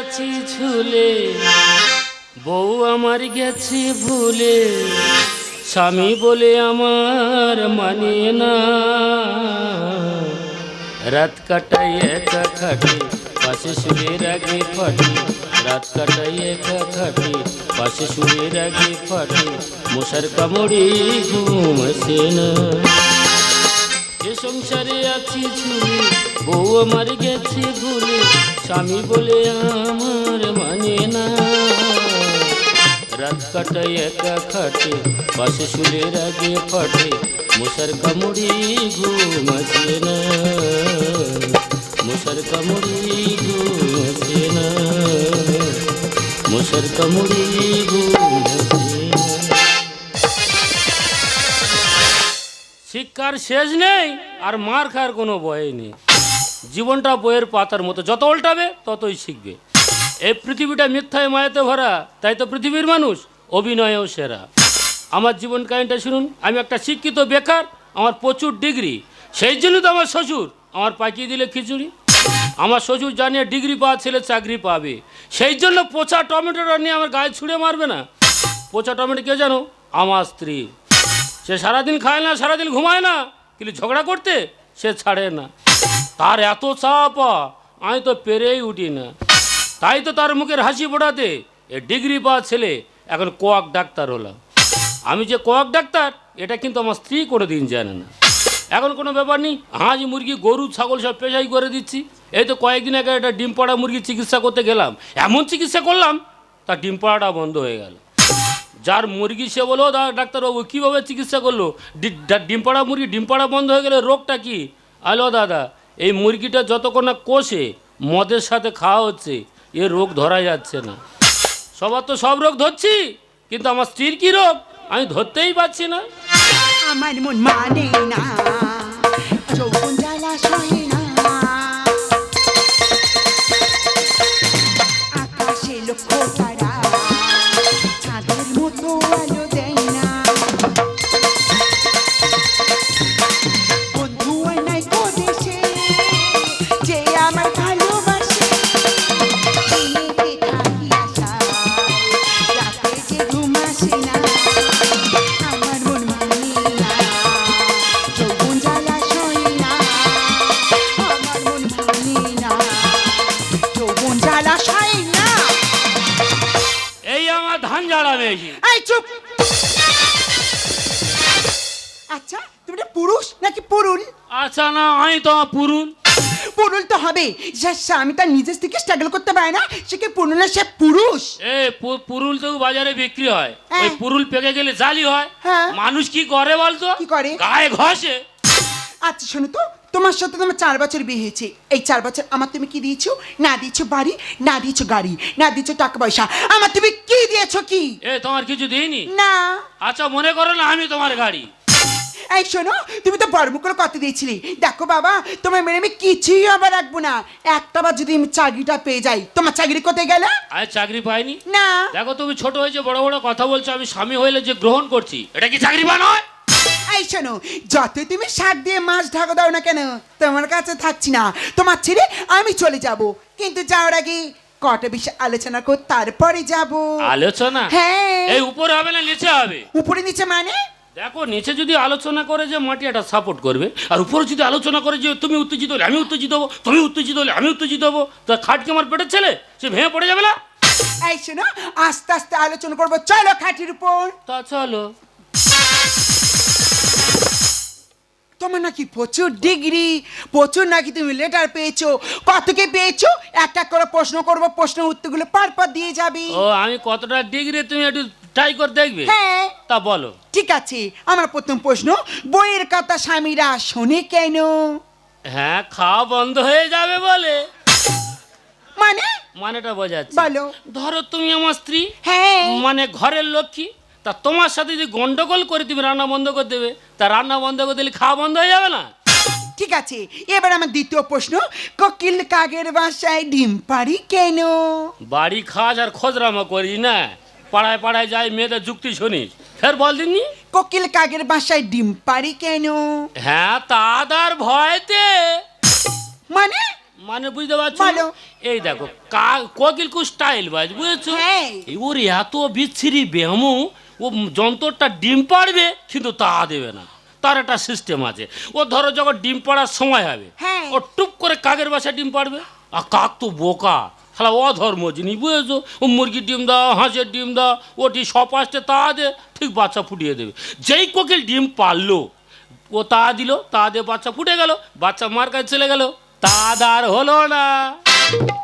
আছি ঝুলে, বউ আমার গেছে ভুলে, স্বামী বলে আমার মানে না। রাত কাটাই একা খাটে, পাশে শুয়ে আগে ফাটে, রাত কাটাই একা খাটে, পাশে শুয়ে আগে ফাটে, মশার কামড়ে ঘুম আসে না। এ সংসারে আছি ঝুলে বউ আমার গেছে ভুলে, স্বামী বলে আমার মানে না। রাত কাটাই একা খাটে, পাশে শুলের আগে ফাটে, মশার কামড়ি ঘুম না। মশার কামড়ি ঘুম আসে না। মশার কামড়ি শিক্ষার শেষ নেই, আর মার খাওয়ার কোনো ভয় নেই। জীবনটা বইয়ের পাতার মতো। যত উল্টাবে, ততই শিখবে। এই পৃথিবীটা মিথ্যায় মায়াতে ভরা, তাই তো পৃথিবীর মানুষ অভিনয়েও সেরা। আমার জীবন কাহিনীটা শুনুন। আমি একটা শিক্ষিত বেকার, আমার প্রচুর ডিগ্রি। সেই জন্য তো আমার শ্বশুর আমার পাকিয়ে দিলে খিচুড়ি। আমার শ্বশুর জানিয়ে ডিগ্রি পাওয়া ছেলে চাকরি পাবে। সেই জন্য পচা টমেটোটা নিয়ে আমার গায়ে ছুঁড়ে মারবে না। পচা টমেটো কে জানো? আমার স্ত্রী। সে সারাদিন খায় না, সারাদিন ঘুমায় না, কিন্তু ঝগড়া করতে সে ছাড়ে না। তার এত চাপা, আমি তো পেরেই উঠি না। তাই তো তার মুখের হাসি ফোটাতে এ ডিগ্রি পাওয়া ছেলে এখন কোয়াক ডাক্তার হলাম আমি যে কোয়াক ডাক্তার, এটা কিন্তু আমার স্ত্রী কোনো দিন জানে না। এখন কোনো ব্যাপার নেই, হাঁস, মুরগি, গরু, ছাগল সব পেশাই করে দিচ্ছি। এই তো কয়েকদিন আগে একটা ডিম পাড়া মুরগি চিকিৎসা করতে গেলাম। এমন চিকিৎসা করলাম, তার ডিম পাড়াটা বন্ধ হয়ে গেল। যার মুরগি সে বলো "দা- ডাক্তারবাবু, কীভাবে চিকিৎসা করল? ডিম পাড়া মুরগি, ডিম পাড়া বন্ধ হয়ে গেলে রোগটা কি? আলো, দাদা এই মুরগিটা যতক্ষণ না কষে, মদের সাথে খাওয়া হচ্ছে, এ রোগ ধরা যাচ্ছে না। সবার তো সব রোগ ধরছি, কিন্তু আমার স্ত্রীর কি রোগ? আমি ধরতেই পারছি না। আমার মন মানে না। তো পুরুল? পুরুল তো হবে। যে স্বামী তার নিজের থেকে স্ট্রাগল করতে পারে না সে কি পুরুল সে পুরুষ? এ পু- পুরুল তো বাজারে বিক্রি হয়। হ্যাঁ। ওই পুরুল পেকে গেলে জালি হয়। হ্যাঁ। মানুষ কি করে বলতো? কি করে? গায়ে ঘষে। আচ্ছা শোনো তো তোমার সাথে তোমার চার বছর বিয়ে হয়েছে। এই চার বছর আমার তুমি কি দিয়েছ? না দিয়েছ বাড়ি না দিয়েছ গাড়ি না দিয়েছ টাকা পয়সা। আমার তুমি কি দিয়েছ কি? এ তোমার কিছু দিইনি? না। আচ্ছা মনে করো না আমি তোমার গাড়ি। এই শোনো তুমি তো করে কত দিয়েছিলে। দেখো বাবা তোমার মেরে আমি কিছুই আবার রাখব না। একটা বার যদি আমি চাকরিটা পেয়ে যাই তোমার চাকরি কোথায় গেল? আজ চাকরি পাইনি। না। দেখো তুমি ছোট হয়েছে বড় বড় কথা বলছো আমি স্বামী হইলে যে গ্রহণ করছি এটা কি চাকরি বা নয়? এই শোনো যতই তুমি শাক দিয়ে মাছ ঢাকা দাও না কেন তোমার কাছে থাকছি না। তোমার ছেড়ে আমি চলে যাব। কিন্তু যাওয়ার আগে কটা বিষয় আলোচনা কর তারপরে যাব। আলোচনা? হ্যাঁ। এই উপরে হবে না নিচে হবে? উপরে নিচে মানে? দেখো নিচে যদি আলোচনা করে যে মাটি একটা সাপোর্ট করবে আর উপরে যদি আলোচনা করে যে তুমি উত্তেজিত হলে আমি উত্তেজিত হব তুমি উত্তেজিত হলে আমি উত্তেজিত হব তা খাট কি আমার পেটের ছেলে? সে ভেঙে পড়ে যাবে না? এই শোনো আস্তে আস্তে আলোচনা করব। চলো খাটির উপর। তা চলো। তোমার নাকি প্রচুর ডিগ্রি প্রচুর নাকি তুমি লেটার পেয়েছ। কত কে পেয়েছ? এক এক করে প্রশ্ন করব প্রশ্ন উত্তরগুলো পর পর দিয়ে যাবি। ও আমি কতটা ডিগ্রি তুমি একটু ট্রাই করে দেখবে। হ্যাঁ। তা বলো। ঠিক আছে আমার প্রথম প্রশ্ন বইয়ের কথা স্বামীরা শোনে কেন? হ্যাঁ খাওয়া বন্ধ হয়ে যাবে বলে। মানে? মানেটা বোঝাচ্ছি। বলো। ধরো তুমি আমার স্ত্রী। হ্যাঁ। মানে ঘরের লক্ষ্মী। তা তোমার সাথে যদি গন্ডগোল করে তুমি রান্না বন্ধ করে দেবে তা রান্না বন্ধ করে দিলে খাওয়া বন্ধ হয়ে যাবে না? ঠিক আছে এবার আমার দ্বিতীয় প্রশ্ন কোকিল কাগের বাসায় ডিম পারি কেন? বাড়ি খাস আর খোঁজরামা করি না। পাড়ায় পাড়ায় যাই মেয়েদের যুক্তি শুনিস ফের বল দিননি? কোকিল কাগের বাসায় ডিম পারি কেন? হ্যাঁ তাদার ভয়তে। মানে? মানে বুঝতে পারছ? বলো। এই দেখো কোকিল কু স্টাইল বাজ বুঝেছ? হ্যাঁ। এই ওর এত বিচ্ছিরি বেমু ও যন্ত্রটা ডিম পাড়বে কিন্তু তা দেবে না। তার একটা সিস্টেম আছে। ও ধরো যখন ডিম পাড়ার সময় হবে হ্যাঁ। ও টুপ করে কাকের বাসায় ডিম পাড়বে। আর কাক তো বোকা। শালা অধর্ম জিনিস বুঝেছ, ও মুরগির ডিম দাও, হাঁসের ডিম দাও, ওটি সব আসতে তা দে, ঠিক বাচ্চা ফুটিয়ে দেবে। যেই কোকিল ডিম পারল, ও তা দিল, তা দিয়ে বাচ্চা ফুটে গেল, বাচ্চা মার কাছে চলে গেল, তা আর হলো না।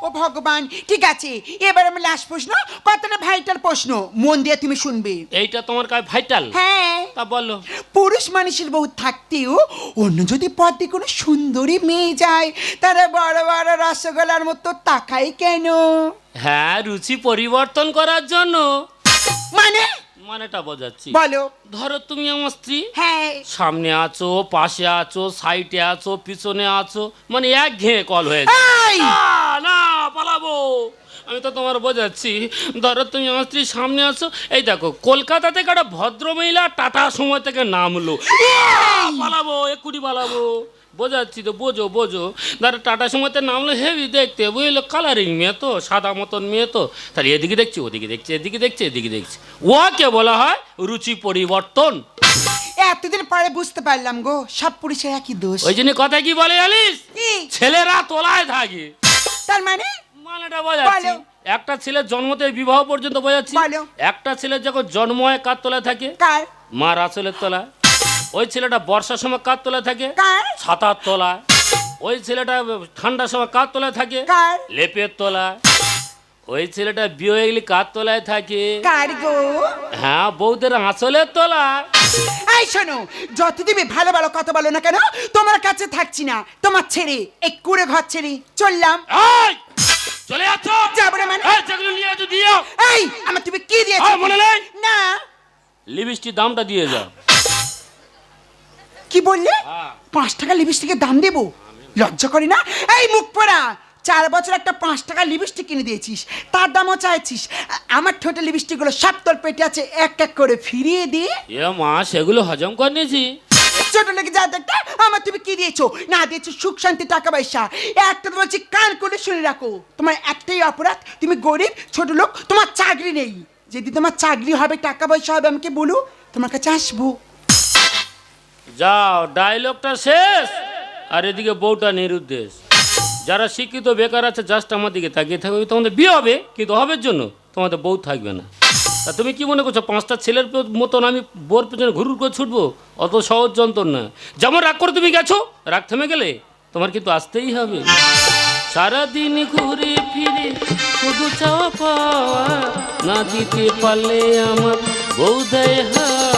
ও ভগবান ঠিক আছে এবার আমি লাস্ট প্রশ্ন কতটা ভাইটাল প্রশ্ন? মন দিয়ে তুমি শুনবে। এইটা তোমার কাছে ভাইটাল হ্যাঁ। তা বলো। পুরুষ মানুষের বউ থাকতেও অন্য যদি পথে কোনো সুন্দরী মেয়ে যায় তারা বড় বড় রসগোল্লার মতো তাকাই কেন? হ্যাঁ রুচি পরিবর্তন করার জন্য। মানে? মানেটা বোঝাচ্ছি। বলো। ধরো তুমি আমার স্ত্রী হ্যাঁ। সামনে আছো পাশে আছো সাইডে আছো পিছনে আছো মানে এক ঘেয়ে কল হয়েছে। এই! না, পালাবো। আমি তো তোমার বোঝাচ্ছি। ধরো তুমি আমার স্ত্রী সামনে আছো এই দেখো কলকাতা থেকে একটা ভদ্র মহিলা টাটা সময় থেকে নামলো। আহ, পালাবো এক্ষুনি পালাবো। বোঝাচ্ছি তো বোঝো বোঝো। ধরো টাটা সময়তে নামলো হেভি দেখতে বুঝলো? কালারিং মেয়ে তো সাদা মতন মেয়ে তো। তাহলে এদিকে দেখছি ওদিকে দেখছি এদিকে দেখছি এদিকে দেখছি। ওকে বলা হয় রুচি পরিবর্তন। এতদিন পরে বুঝতে পারলাম গো সব পুরুষের একই দোষ। ওই জন্য কথা কি বলে জানিস? ছেলেরা তোলায় থাকে। তার মানে? মানেটা বোঝাচ্ছি। একটা ছেলের জন্মতে বিবাহ পর্যন্ত বোঝাচ্ছি। একটা ছেলের যখন জন্ম হয় কার তলায় থাকে? কার? মার আসলের তলায়। ওই ছেলেটা বর্ষার সময় কার তলায় থাকে? কার? ছাতার তলায়। ওই ছেলেটা ঠান্ডার সময় কার তলায় থাকে? লেপের তোলা ওই ছেলেটা বিয়ে হয়ে গেলে কার তোলায় থাকে? হ্যাঁ বৌদের আঁচলের তোলা এই শোনো যত তুমি ভালো ভালো কথা বলো না কেন তোমার কাছে থাকছি না। তোমার ছেড়ে এই কুড়ে ঘর ছেড়ে চললাম। চলে যাচ্ছ? যাব না মানে? যেগুলো নিয়ে আছো দিও। এই আমার তুমি কি দিয়েছ? মনে নেই? না। লিপস্টিক দামটা দিয়ে যাও। কি বললে? হ্যাঁ। পাঁচ টাকা লিপস্টিকের দাম দেবো? লজ্জা করি না? এই মুখ পড়া চার বছর একটা পাঁচ টাকা লিপস্টিক কিনে দিয়েছিস তার দামও চাইছিস। আমার ঠোঁটে লিপস্টিকগুলো সব তোর পেটে আছে এক এক করে ফিরিয়ে দিয়ে এ মা সেগুলো হজম করে নিয়েছি। ছোট লেগে যা দেখতে আমার তুমি কি দিয়েছ? না দিয়েছ সুখ শান্তি টাকা পয়সা। একটা তো বলছি কান করে শুনে রাখো। তোমার একটাই অপরাধ তুমি গরিব ছোট লোক তোমার চাকরি নেই। যদি তোমার চাকরি হবে টাকা পয়সা হবে আমাকে বলো তোমার কাছে আসব। যাও ডায়লগটা শেষ। আর এদিকে বউটা নিরুদ্দেশ। যারা শিক্ষিত, বেকার আছে জাস্ট আমার দিকে তাকিয়ে থাকবে তোমাদের বিয়ে হবে, কিন্তু হবের জন্য তোমাদের বউ থাকবে না। তা তুমি কি মনে করছ, পাঁচটা ছেলের মতন আমি বোর পেছনে ঘুরুর করে ছুটবো? অত সহজ যন্ত্র না। যেমন রাগ করে তুমি গেছো, রাগ থেমে গেলে তোমার কিন্তু আসতেই হবে। সারাদিন ঘুরে ফিরে শুধু চাওয়া পাওয়া না দিতে পারলে আমার বউ দেয় হাওয়া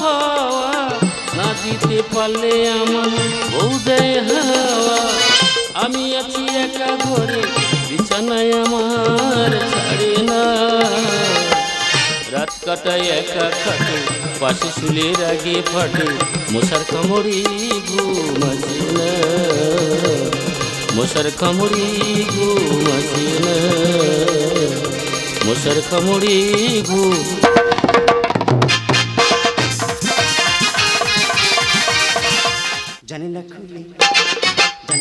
পাওয়া না দিতে পারলে আমার বউ দেয় হাওয়া। আমি আছি একা ঘরে, বিছানায় আমার ছাড়ে না। রাত কাটায় একা খাটে, পাশে শুলের আগে ফাটে, মশার কামড়ি ঘুম আসে না। মশার কামড়ি ঘুম না। মশার কামড়ি ঘুম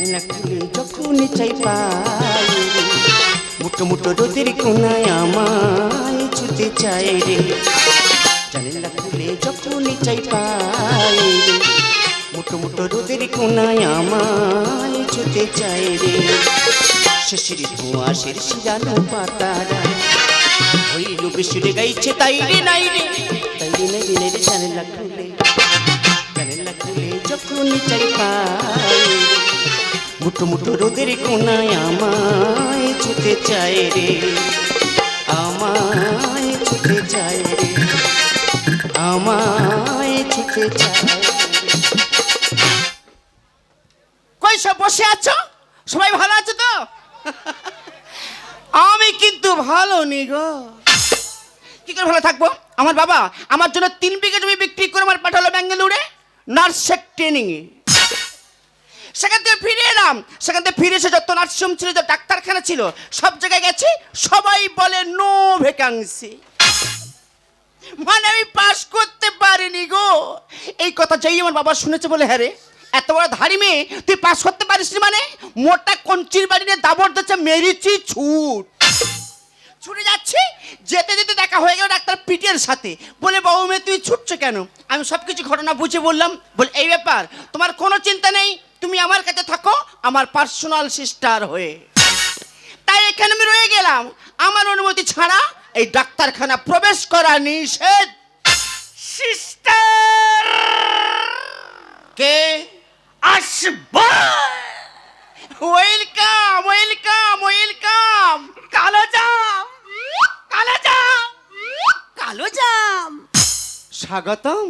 না খুলে যখন চাই পাই মুটো মুটো রোদের কোনায় আমায় ছুতে চাই রে জানি না খুলে যখন চাই পাই মুটো মুটো রোদের কোনায় আমায় ছুতে চাই রে শেষের ধোঁয়া শের শিরানো পাতারা হইল বেশিরে গাইছে তাই রে নাই রে তাই রে নাই রে রে মুঠো রোদের কোনায় আমায় ছুটে চায় রে, আমায় ছুটে চায় রে, আমায় ছুটে চায় কই সব বসে আছো? সবাই ভালো আছো তো? আমি কিন্তু ভালো নি গো। কি করে ভালো থাকব? আমার বাবা, আমার জন্য তিন বিঘা জমি বিক্রি করে আমার পাঠালো ব্যাঙ্গালোরে, নার্সেক ট্রেনিং এ সেখান থেকে ফিরে এলাম। সেখান থেকে ফিরে এসে যত নার্সিং ছিল, যত ডাক্তারখানা ছিল, সব জায়গায় গেছি। সবাই বলে, নো ভ্যাকান্সি। মানে আমি পাস করতে পারিনি গো। এই কথা যেই আমার বাবা শুনেছে বলে হ্যাঁ রে, এত বড় ধারি মেয়ে, তুই পাস করতে পারিস মানে? মোটা কঞ্চির বাড়ি নিয়ে দাবর দিচ্ছে মেরেছি ছুট। ছুটে যাচ্ছি যেতে যেতে দেখা হয়ে গেল ডাক্তার পিটের সাথে। বলে বাবু মেয়ে তুই ছুটছো কেন? আমি সব কিছু ঘটনা বুঝে বললাম। বলে এই ব্যাপার তোমার কোনো চিন্তা নেই তুমি আমার কাছে থাকো আমার পার্সোনাল সিস্টার হয়ে। তাই এখানে আমি রয়ে গেলাম। আমার অনুমতি ছাড়া এই ডাক্তারখানা প্রবেশ করা নিষেধ। সিস্টার কে? আসবা ওয়েলকাম স্বাগতম।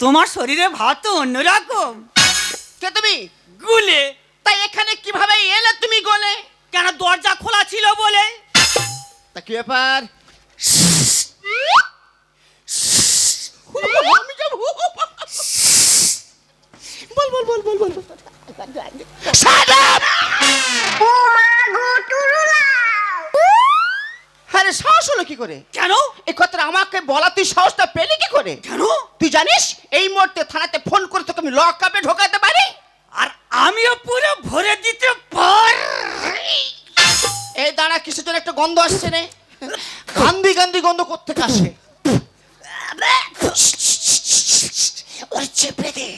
তোমার শরীরে ভাত তো অন্যরকম। কে তুমি? গুলে। তাই এখানে কীভাবে এলে তুমি গলে? কেন দরজা খোলা ছিল বলে? তা কি ব্যাপার? আমি যাব। বল বল বল বল। বল up! সাহস হলো কি করে? কেন? এই কথাটা আমাকে বলা তুই সাহসটা পেলি কি করে? কেন? তুই জানিস এই মুহূর্তে থানাতে ফোন করে তোকে আমি লক আপে ঢোকাতে পারি? আর আমিও পুরো ভরে দিতে পার। এই দাঁড়া কিসের জন্য একটা গন্ধ আসছে রে? গান্ধী গান্ধী গন্ধ করতে আসে? ওর চেপে দে।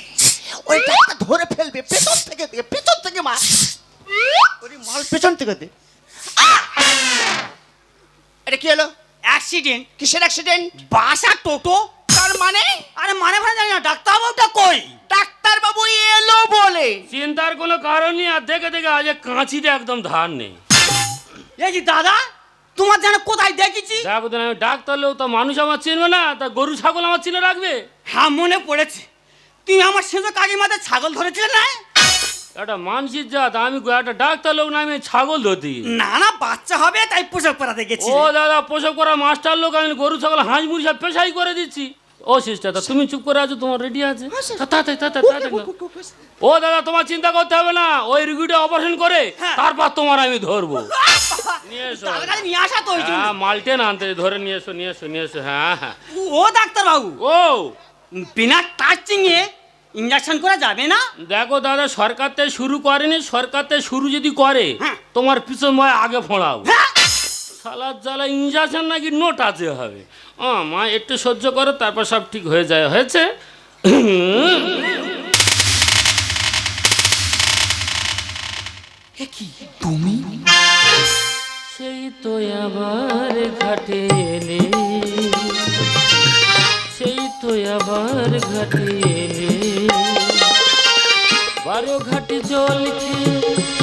ওই টাকা ধরে ফেলবে পেছন থেকে দে পেছন থেকে মার। ওরে মাল পেছন থেকে দে! এটা কি হলো? অ্যাক্সিডেন্ট কিসের অ্যাক্সিডেন্ট বাসা টোটো। তার মানে? আরে মানে মানে জানি না ডাক্তার বাবুটা কই? ডাক্তার বাবু এলো বলে। চিন্তার কোনো কারণ নেই আর দেখে দেখে আজ কাঁচিতে একদম ধার নেই। এই যে দাদা তোমার যেন কোথায় দেখেছি? দেখো তো আমি ডাক্তার লোক তো মানুষ আমার চিনবে না তা গরু ছাগল আমার চিনে রাখবে? হ্যাঁ মনে পড়েছে। তুমি আমার সেজো কাকিমাতে ছাগল ধরেছিলে না? একটা মানসিক জাত আমি একটা ডাক্তার লোক না আমি ছাগল ধরতি। না না বাচ্চা হবে তাই পোশাক পরাতে গেছি ও দাদা পোষক করা মাস্টার লোক আমি গরু ছাগল হাঁস মুড়ি সব পেশাই করে দিচ্ছি। ও সিস্টার তুমি চুপ করে আছো তোমার রেডি আছে? নাও। ও দাদা তোমার চিন্তা করতে হবে না ওই রুগীটা অপারেশন করে হ্যাঁ। তারপর তোমার আমি ধরবো। নিয়ে এসো। হ্যাঁ মালটেন আনতে ধরে নিয়ে এসো নিয়ে এসো নিয়ে এসো হ্যাঁ হ্যাঁ। ও ডাক্তার বাবু ও। বিনা টাচিং এ ইঞ্জেকশন করা যাবে না? দেখো দাদা সরকার থেকে শুরু করেনি সরকার থেকে শুরু যদি করে হ্যাঁ। তোমার পিছন ভয় আগে ফোড়াও। সালাদ জ্বালা ইঞ্জেকশন নাকি নোট আছে হবে। ও মা একটু সহ্য করো তারপর সব ঠিক হয়ে যায় হয়েছে? কি তুমি? সেই তো আবার ঘাটে এলে। সেই তো আবার ঘাটে ঘাটে জল খেয়ে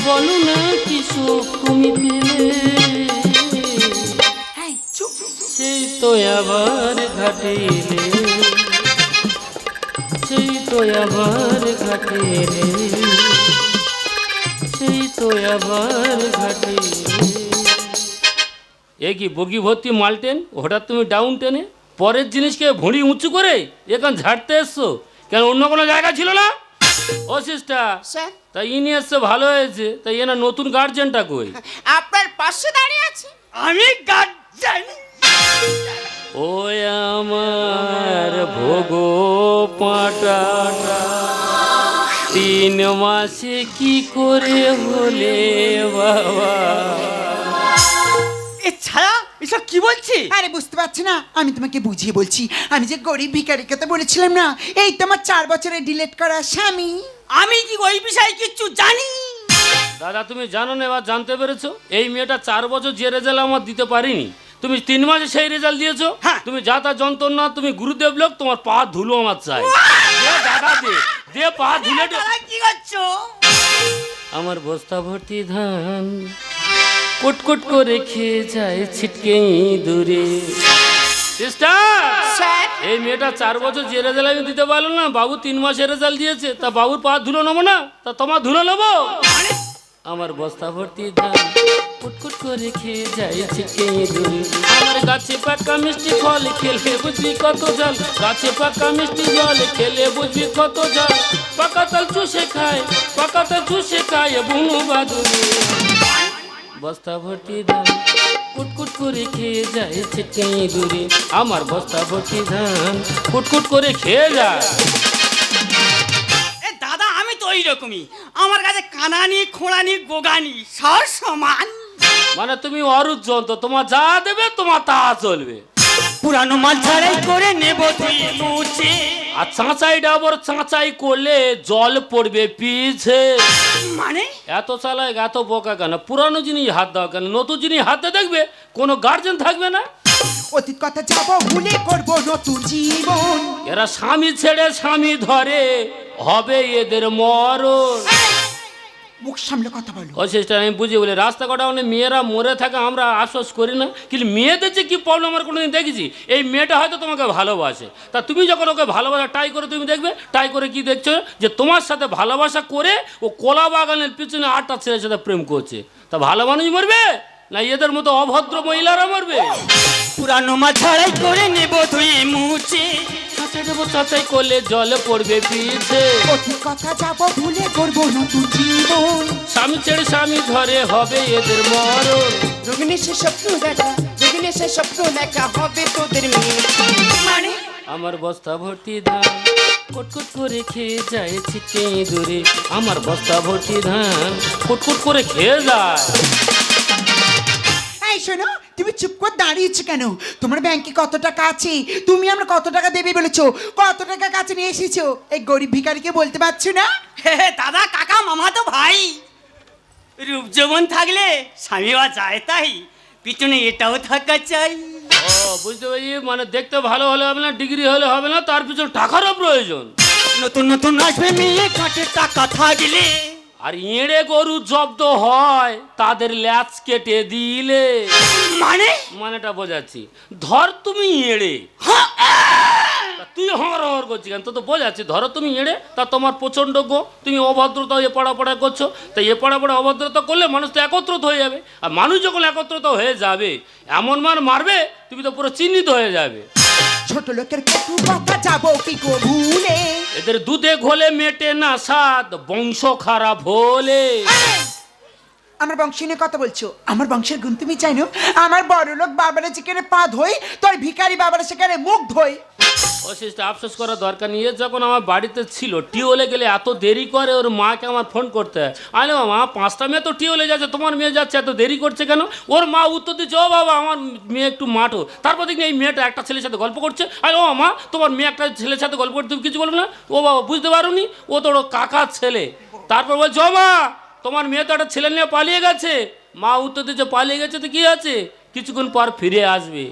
বলো না কি সুখ তুমি পেলে? সেই তো আবার ঘাটে এলে। সেই তো আবার ঘাটে এলে। সেই তো আবার ঘাটে এ কি বগি ভর্তি মালটেন হঠাৎ তুমি ডাউন টেনে পরের জিনিসকে ভুঁড়ি উঁচু করে এখন ঝাড়তে এসছো? কেন অন্য কোনো জায়গা ছিল না? ও সিস্টার স্যার তা ইনি এসছে ভালো হয়েছে তাই এনা নতুন গার্জেনটা কই? আপনার পাশে দাঁড়িয়ে আছে। আমি গার্জেন ওই আমার ভোগো পাটা তিন মাসে কি করে হলে বাবা? এ ছায়া এসব কি বলছি আরে বুঝতে পারছি না। আমি তোমাকে বুঝিয়ে বলছি। আমি যে গরিব ভিকারির কথা বলেছিলাম না এই তোমার চার বছরে ডিলেট করা স্বামী। আমি কি ওই বিষয়ে কিচ্ছু জানি? দাদা তুমি জানো না এবার জানতে পেরেছ? এই মেয়েটা চার বছর যে রেজাল্ট আমার দিতে পারিনি। তুমি তিন মাসে সেই রেজাল্ট দিয়েছ? হ্যাঁ। তুমি যা তা যন্ত্রণা তুমি গুরুদেব লোক তোমার পা ধুলো আমার চাই। দে দাদা দে। দে পা ধুলে। কি করছ? আমার বস্তা ভর্তি ধান। কুটকুট করে খেয়ে যায় ছিটকে দূরে এই মেয়েটা চার বছর যে রেজাল্ট আমি দিতে পারল না। বাবু তিন মাসের রেজাল্ট দিয়েছে। তা বাবুর পা ধুলো নেব না? তা তোমার ধুলো নেব? আমার বস্তা ভর্তি ধান কুটকুট করে খেয়ে যায় ছিটকে দূরে আমার গাছে পাকা মিষ্টি ফল খেলে বুঝবি কত জল গাছে পাকা মিষ্টি জল খেলে বুঝবি কত জল পাকা তাল চুষে খায় পাকা তাল চুষে খায় বুনু বাদুরে বস্তা ভর্তি ধান। কুটকুট করে খেয়ে যায় ছিটকে দূরে আমার বস্তা ভর্তি ধান কুটকুট করে খেয়ে যায়। এ দাদা আমি তো ওই রকমই আমার কাছে কানানি খোঁড়ানি গোগানি সব সমান। মানে তুমি অরুজন তো তোমার যা দেবে তোমার তা চলবে। পুরানো মাল ছাড়াই করে নেব তুই মুছে। আর চাঁচাই ডাবর চাঁচাই করলে জল পড়বে পিছে। মানে? এত চালায় এত বোকা কেন? পুরানো জিনিস হাত দাও কেন? নতুন জিনিস হাতে দেখবে কোনো গার্জেন থাকবে না? অতীত কথা যাব ভুলে করব নতুন জীবন। এরা স্বামী ছেড়ে স্বামী ধরে হবে এদের মরণ। মুখ সামলে কথা বলো। ও সিস্টার আমি বুঝি বলি রাস্তা কটা মানে মেয়েরা মরে থাকে আমরা আশ্বাস করি না। কিন্তু মেয়েদের যে কী প্রবলেম আমার কোনোদিন দেখেছি? এই মেয়েটা হয়তো তোমাকে ভালোবাসে। তা তুমি যখন ওকে ভালোবাসা ট্রাই করে তুমি দেখবে ট্রাই করে কি দেখছ? যে তোমার সাথে ভালোবাসা করে ও কলা বাগানের পিছনে আটটা ছেলের সাথে প্রেম করছে। তা ভালো মানুষ মরবে? না এদের মতো অভদ্র মহিলারা মরবে? পুরানো মাল ছাড়াই করে নেব তুই মুছে। চাচাই দেবো চাচাই করলে জলে পড়বে পিছে। অতীত কথা যাব ভুলে করব নতুন জীবন। স্বামী ছেড়ে স্বামী ধরে হবে এদের মরণ। রুগিনী সে স্বপ্ন দেখা রুগিনী সে স্বপ্ন দেখা হবে তোদের মানে? আমার বস্তা ভর্তি ধান কটকট করে খেয়ে যায় ছিটকে দূরে আমার বস্তা ভর্তি ধান কটকট করে খেয়ে যায়। এই শোনো তুমি চুপ করে দাঁড়িয়েছো কেন? তোমার ব্যাংকে কত টাকা আছে? তুমি আমরা কত টাকা দেবে বলেছ? কত টাকা কাছে নিয়ে এসেছ? এই গরিব ভিখারিকে বলতে পারছ না? দাদা কাকা মামা তো ভাই। রূপ যৌবন থাকলে স্বামী বা যায় তাই। পিছনে এটাও থাকা চাই। ও বুঝতে পারছি। মানে দেখতে ভালো হলে হবে না ডিগ্রি হলে হবে না তার পিছনে টাকারও প্রয়োজন। নতুন নতুন আসবে মেয়ে কাটে টাকা থাকলে আর এঁড়ে গরু জব্দ হয় তাদের ল্যাচ কেটে দিলে। মানে? মানেটা বোঝাচ্ছি। ধর তুমি এড়ে তুই হর হর করছিস কেন? তো তো বোঝাচ্ছি ধরো তুমি এড়ে তা তোমার প্রচণ্ড গো। তুমি অভদ্রতা এ পড়া পড়া করছ। তা এ পড়া পড়া অভদ্রতা করলে মানুষ তো একত্রিত হয়ে যাবে। আর মানুষ যখন একত্রিত হয়ে যাবে এমন মার মারবে তুমি তো পুরো চিহ্নিত হয়ে যাবে। ছোট লোকের কটু কথা যাব কি গো ভুলে এদের দুধে ঘোলে মেটে না সাদ বংশ খারাপ হলে। আমার বংশ নিয়ে কথা বলছো? আমার বংশের গুণ তুমি জানো আমার বড় লোক বাবারা যেখানে পা ধোই তোর ভিখারি বাবারা সেখানে মুখ ধোই ও সিস্টার আফসোস করার দরকার নেই। যখন আমার বাড়িতে ছিল টিওলে গেলে এত দেরি করে ওর মাকে আমার ফোন করতে আরে মা পাঁচটা মেয়ে তো টিওলে যাচ্ছে, তোমার মেয়ে যাচ্ছে, এত দেরি করছে কেন? ওর মা উত্তর দিচ্ছে, ও বাবা, আমার মেয়ে একটু মাঠো। তারপর দেখি এই মেয়েটা একটা ছেলের সাথে গল্প করছে। আরে ও মা, তোমার মেয়ে একটা ছেলের সাথে গল্প করতে কিছু বলবে না? ও বাবা, বুঝতে পারোনি? ও তো ওর কাকার ছেলে। তারপর বলছে, ও মা, তোমার মেয়ে তো একটা ছেলে নিয়ে পালিয়ে গেছে। মা উত্তর দিচ্ছে, পালিয়ে গেছে তো কি আছে? কিছুক্ষণ পর ফিরে আসবে।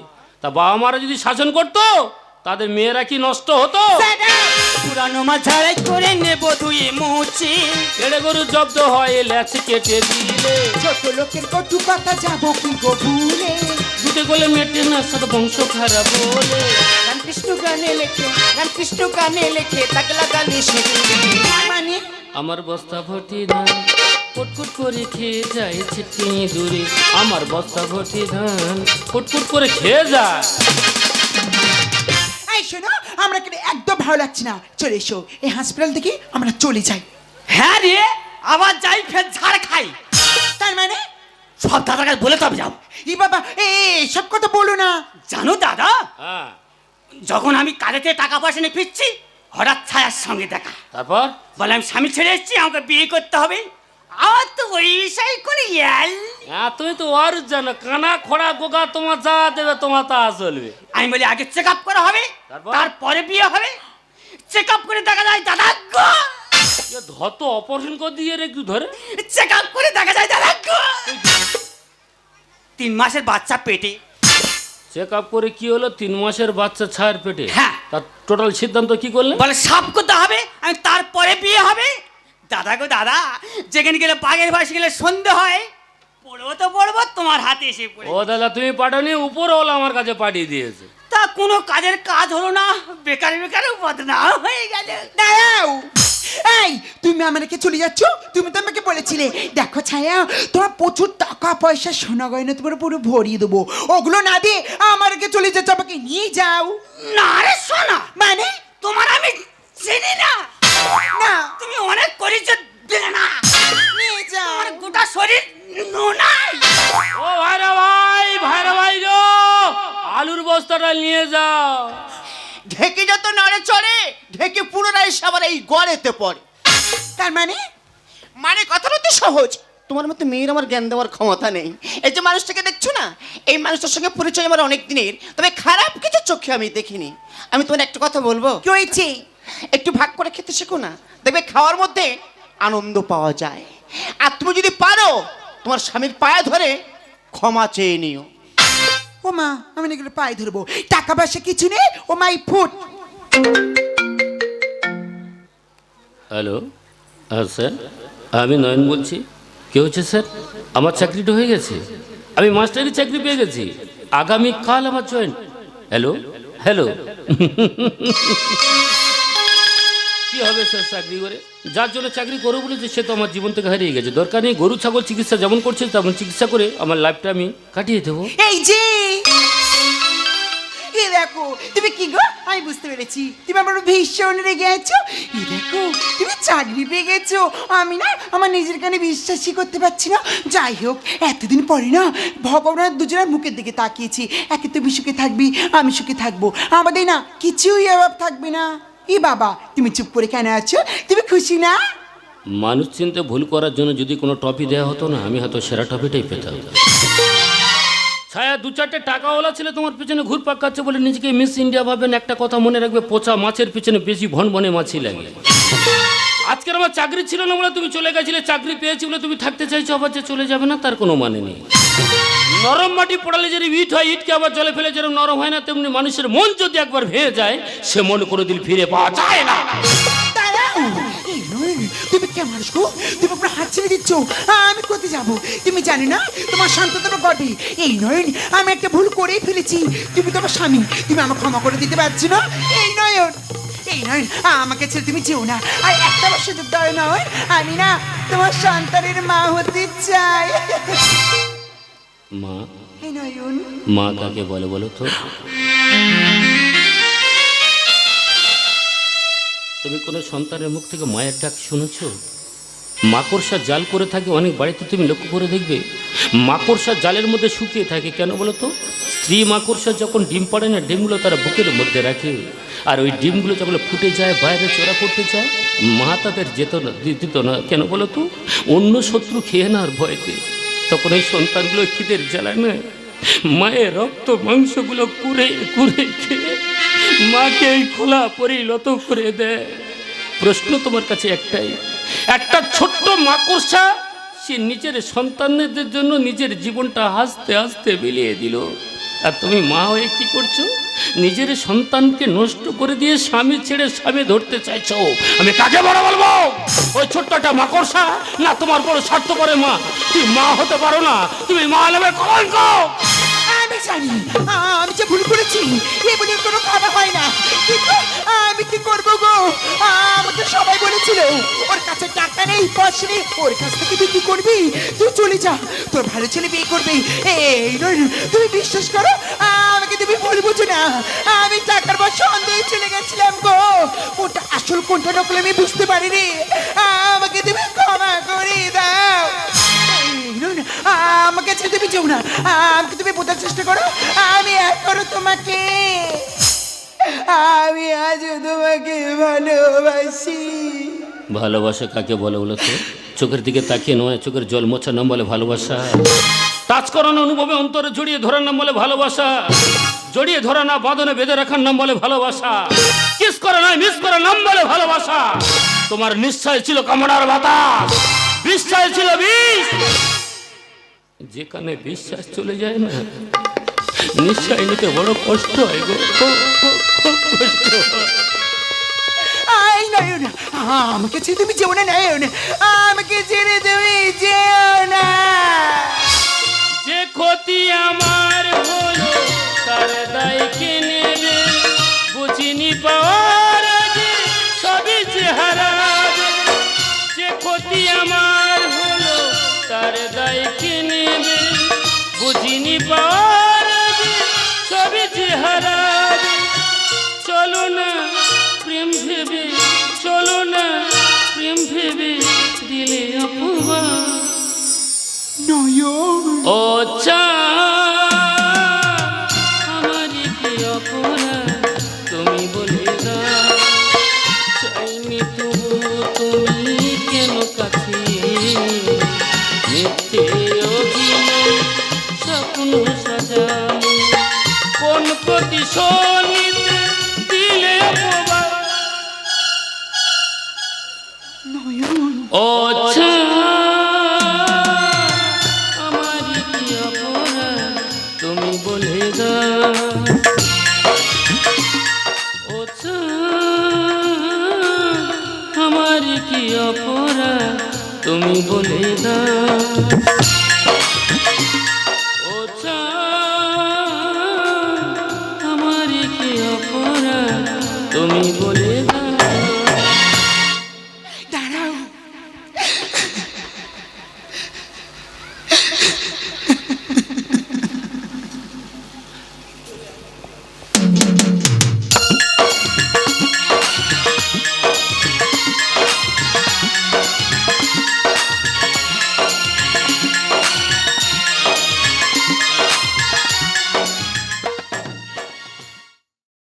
তা বাবা মারা যদি শাসন করতো তাদের মেয়েরা কি নষ্ট হতো? পুরানো মাল ছাড়াই করে নেব তুই মুছে। এড়ে গরু জব্দ হয় ল্যাচ কেটে দিলে। ছোট লোকের কটু কথা যাব কি গো ভুলে? দুটে গলে মেটে না সাথে বংশ খারাপ বলে। রামকৃষ্ণ গানে লেখে রামকৃষ্ণ গানে লেখে তাগলা গানে মানে? আমার বস্তা ভর্তি ধান কুটকুট করে খেয়ে যায় ছিটকে দূরে। আমার বস্তা ভর্তি ধান কুটকুট করে খেয়ে যায়। শোনো আমরা কিন্তু একদম ভালো লাগছে না। চলে এসো এই হসপিটাল থেকে আমরা চলে যাই। হ্যাঁ রে আবার যাই ফের ঝাড় খাই। তার মানে? সব দাদার কাছে বলে তবে যাও ই বাবা এ সব কথা বলো না। জানো দাদা? হ্যাঁ। যখন আমি কাজেতে টাকা পয়সা নিয়ে ফিরছি হঠাৎ ছায়ার সঙ্গে দেখা। তারপর? বলে আমি স্বামী ছেড়ে এসেছি আমাকে বিয়ে করতে হবে। আমার তো ওই বিষয় করে ইয়াল হ্যাঁ তুমি তো আর জানো কানা খোড়া গোগা তোমার যা দেবে তোমার তা চলবে। আমি বলি আগে চেক আপ করা হবে তারপর? তারপরে বিয়ে হবে। চেক আপ করে দেখা যায় দাদা গো এ ধত অপারেশন করে দিয়ে রে একটু ধরে। চেক আপ করে দেখা যায় দাদা গো তিন মাসের বাচ্চা পেটে। চেক আপ করে কি হলো? তিন মাসের বাচ্চা ছায়ের পেটে? হ্যাঁ। তার টোটাল সিদ্ধান্ত কি করলে? বলে সাপ করতে হবে আমি তারপরে বিয়ে হবে। দাদা গো দাদা যেখানে গেলে বাঘের ভাসে গেলে সন্ধে হয়। পড়ব তো পড়ব তোমার হাতে এসে পড়ে ও দাদা তুমি পাঠানি উপরওয়ালা আমার কাছে পাঠিয়ে দিয়েছে। তা কোনো কাজের কাজ হলো না? বেকার বেকার বদনাম হয়ে গেল দাঁড়াও। এই তুমি আমাকে চলে যাচ্ছ? তুমি তো আমাকে বলেছিলে। দেখো ছায়া তোমার প্রচুর টাকা পয়সা সোনা গয়না তোমার পুরো ভরিয়ে দেবো। ওগুলো না দিয়ে আমাকে চলে যাচ্ছ আমাকে নিয়ে যাও। না রে শোনা মানে? তোমার আমি চিনি না। না। তুমি অনেক করেছ দিলে না। নিয়ে যাও। আমার গোটা শরীর নোনাই। ও ভাইরা ভাই ভাইরা ভাই গো আলুর বস্তাটা নিয়ে যাও। ঢেকে যত নাড়ে চড়ে ঢেকে পুনরায় এই গড়েতে পড়ে। তার মানে? মানে কথাটা তো সহজ। তোমার মতো মেয়ের আমার জ্ঞান দেওয়ার ক্ষমতা নেই। এই যে মানুষটাকে দেখছ না এই মানুষটার সঙ্গে পরিচয় আমার অনেক দিনের তবে খারাপ কিছু চোখে আমি দেখিনি। আমি তোমার একটা কথা বলব? কি হয়েছে? একটু ভাগ করে খেতে শেখো না। দেখবে খাওয়ার মধ্যে আনন্দ পাওয়া যায়। আর তুমি যদি পারো তোমার স্বামীর পায়ে ধরে ক্ষমা চেয়ে নিও। ও মা আমি নাকি পায়ে ধরবো। টাকা পয়সা কিছু নেই? Oh my foot. হ্যালো হ্যাঁ স্যার আমি নয়ন বলছি। কে হচ্ছে স্যার? আমার চাকরিটা হয়ে গেছে। আমি মাস্টারি চাকরি পেয়ে গেছি। আগামীকাল আমার জয়েন। Hello hello. কি হবে স্যার চাকরি করে? যার জন্য চাকরি করব বলেছে সে তো আমার জীবন থেকে হারিয়ে গেছে। দরকার নেই, গরু, ছাগল চিকিৎসা যেমন করছে তেমন চিকিৎসা করে আমার লাইফটা আমি কাটিয়ে দেবো। এই যে! দেখো, তুমি কি গো? আমি বুঝতে পেরেছি। তুমি আমার ভীষণ রেগে আছো। দেখো, তুমি চাকরি পেয়ে গেছো। আমি না, আমার নিজের কানে বিশ্বাসই করতে পারছি না। যাই হোক, এতদিন পরে না, ভগবানের দুজনের মুখের দিকে তাকিয়েছি। একে তুমি সুখে থাকবি, আমি সুখে থাকব। আমাদের না কিছুই অভাব থাকবে না। ই বাবা, তুমি চুপ করে কেন আছো? তুমি খুশি না? মানুষ চিনতে ভুল করার জন্য যদি কোনো টপি দেওয়া হতো না, আমি হয়তো সেরা টপিটাই পেতাম। ছায়া, দু চারটে টাকাওয়ালা ছেলে তোমার পেছনে ঘুর পাকাচ্ছে বলে নিজেকে মিস ইন্ডিয়া ভাবেন, একটা কথা মনে রাখবে, পচা মাছের পেছনে বেশি ভন ভনে মাছি লাগে। আজকের আমার চাকরি ছিল না বলে তুমি চলে গেছিলে, চাকরি পেয়েছি বলে তুমি থাকতে চাইছো, আবার যে চলে যাবে না, তার কোনো মানে নেই। নরম মাটি পড়ালে যেরকম ইট হয়, ইটকে আবার জলে ফেলে যেরকম নরম হয় না, তেমনি মানুষের মন যদি একবার ভেঙে যায়, সে মন করে দিল ফিরে পাওয়া যায় না। তুমি তুমি আমি কোথায় তুমি জানি না, তোমার এই নয়, আমি একটা ভুল করেই ফেলেছি। তুমি তোমার স্বামী, তুমি আমাকে ক্ষমা করে দিতে না? এই নয়ন এই নয় আমাকে ছেড়ে তুমি যেও না। আর একটা বছর দয় নয় আমি না তোমার সন্তানের মা হতে চাই। মা। মা কাকে বলে বলো তো? তুমি কোনো সন্তানের মুখ থেকে মায়ের ডাক শুনেছ? মাকড়সা জাল করে থাকে অনেক বাড়িতে তুমি লক্ষ্য করে দেখবে। মাকড়সা জালের মধ্যে শুকিয়ে থাকে কেন বলো তো? স্ত্রী মাকড়সা যখন ডিম পাড়ে না ডিমগুলো তারা বুকের মধ্যে রাখে। আর ওই ডিমগুলো যখন ফুটে যায় বাইরে চোরা করতে যায় মা তাদের যেত না দিত না। কেন বলো তো? অন্য শত্রু খেয়ে না আর ভয়তে তখন এই সন্তানগুলো খিদের জ্বালায় না। মায়ের রক্ত, মাংসগুলো কুড়ে কুড়ে খেয়ে মাকে এই খোলা পরিণত করে দেয়। প্রশ্ন তোমার কাছে একটাই, একটা ছোট্ট মাকড়সা সে নিজের সন্তানদের জন্য নিজের জীবনটা হাসতে হাসতে বিলিয়ে দিল। আর তুমি মা হয়ে কি করছ? নিজের সন্তানকে নষ্ট করে দিয়ে স্বামী ছেড়ে স্বামী ধরতে চাইছো। আমি কাকে বড় বলব? ওই ছোট্ট একটা মাকড়সা? না, তোমার বড় স্বার্থ করে মা। তুমি মা হতে পারো না। তুমি মা নেবে কলঙ্ক! আমি জানি, আমি যে ভুল করেছি, এ বলে কোনো খাবার হয় না। কিন্তু আমি কি করব গো? আমাকে সবাই বলেছিল, ওর কাছে টাকা নেই, পয়সা নেই, ওর কাছ থেকে তুই কি করবি? তুই চলে যা, তোর ভালো ছেলে বিয়ে করবি। এই তুমি বিশ্বাস করো? আমাকে তুমি ভুল বুঝো না। আমি টাকার বা সন্দেহে চলে গেছিলাম গো। কোনটা আসল, কোনটা নকল আমি বুঝতে পারিনি। আমাকে তুমি ক্ষমা করে দাও। আমাকে ছেড়ে তুমি যেও না। আমাকে তুমি বোঝার চেষ্টা করো? আমি এখনও তোমাকে। আমি আজও তোমাকে ভালোবাসি। ভালোবাসা কাকে বলে বলো তো? চোখের দিকে তাকিয়ে নয়, চোখের জল মোছার নাম বলে ভালোবাসা। টাচ করানো অনুভবে অন্তরে জড়িয়ে ধরার নাম বলে ভালোবাসা। জড়িয়ে ধরা না, বাঁধনে বেঁধে রাখার নাম বলে ভালোবাসা। কিস করে নয়, মিস করার নাম বলে ভালোবাসা। তোমার নিশ্চয় ছিল কামড়ার বাতাস। বিশ্বাস ছিল বিষ। যেখানে বিশ্বাস চলে যায় না নিশ্চয় নিতে বড় কষ্ট হয় গো খুব, কষ্ট আই নয়ন আমাকে ছেড়ে তুমি যেও না নয়ন আমাকে ছেড়ে তুমি যেও না। যে ক্ষতি আমার হলো তার দায় কে নেবে? বুঝিনি পাওয়ার আগে সবই যে হারাবে যে ক্ষতি আমার তার দায় কিনে নেবে বুঝিনি পারবে সবই যে হারাবে চলো না প্রেম ভেবে চলো না প্রেম ভেবে দিলে অপমান। নয়ন। ও চা তুমি বলে দাও। ও আমার কি অপরাধ? তুমি বলে দাও।